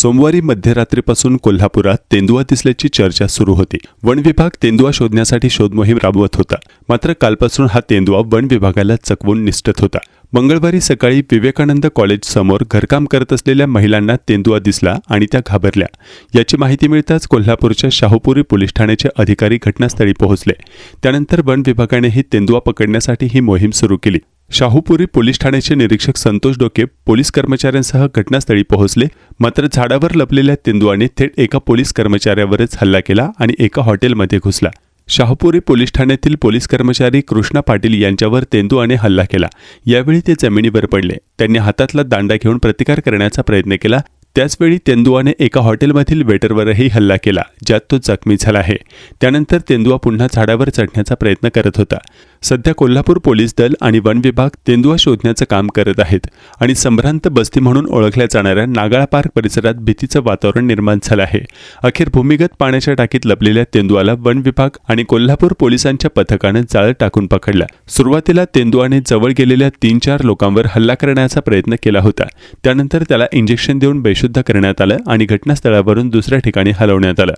सोमवारी मध्यरात्रीपासून कोल्हापुरात तेंदुआ दिसल्याची चर्चा सुरू होती. वन विभाग तेंदुआ शोधण्यासाठी शोधमोहीम राबवत होता. मात्र कालपासून हा तेंदुआ वन विभागाला चकवून निसटत होता. मंगळवारी सकाळी विवेकानंद कॉलेज समोर घरकाम करत असलेल्या महिलांना तेंदुआ दिसला आणि त्या घाबरल्या. याची माहिती मिळताच कोल्हापूरच्या शाहूपुरी पोलीस ठाण्याचे अधिकारी घटनास्थळी पोहोचले. त्यानंतर वन विभागानेही तेंदुआ पकडण्यासाठी ही मोहीम सुरू केली. शाहूपुरी पोलीस ठाण्याचे निरीक्षक संतोष डोके पोलीस कर्मचाऱ्यांसह घटनास्थळी पोहोचले. मात्र झाडावर लपलेल्या तेंदुआने थेट एका पोलीस कर्मचाऱ्यावरच हल्ला केला आणि एका हॉटेलमध्ये घुसला. शाहूपुरी पोलीस ठाण्यातील पोलीस कर्मचारी कृष्णा पाटील यांच्यावर तेंदुआने हल्ला केला. यावेळी ते जमिनीवर पडले. त्यांनी हातातला दांडा घेऊन प्रतिकार करण्याचा प्रयत्न केला. त्याचवेळी तेंदुआने एका हॉटेलमधील वेटरवरही हल्ला केला ज्यात तो जखमी झाला आहे. त्यानंतर तेंदुआ पुन्हा झाडावर चढण्याचा प्रयत्न करत होता. सध्या कोल्हापूर पोलीस दल आणि वन विभाग तेंदुआ शोधण्याचं काम करत आहेत आणि संभ्रांत बस्ती म्हणून ओळखल्या जाणाऱ्या नागाळा पार्क परिसरात भीतीचं वातावरण निर्माण झालं आहे. अखेर भूमिगत पाण्याच्या टाकीत लपलेल्या तेंदुआला वन विभाग आणि कोल्हापूर पोलिसांच्या पथकानं जाळं टाकून पकडला. सुरुवातीला तेंदुआने जवळ गेलेल्या तीन चार लोकांवर हल्ला करण्याचा प्रयत्न केला होता. त्यानंतर त्याला इंजेक्शन देऊन बेशुद्ध करण्यात आलं आणि घटनास्थळावरून दुसऱ्या ठिकाणी हलवण्यात आलं.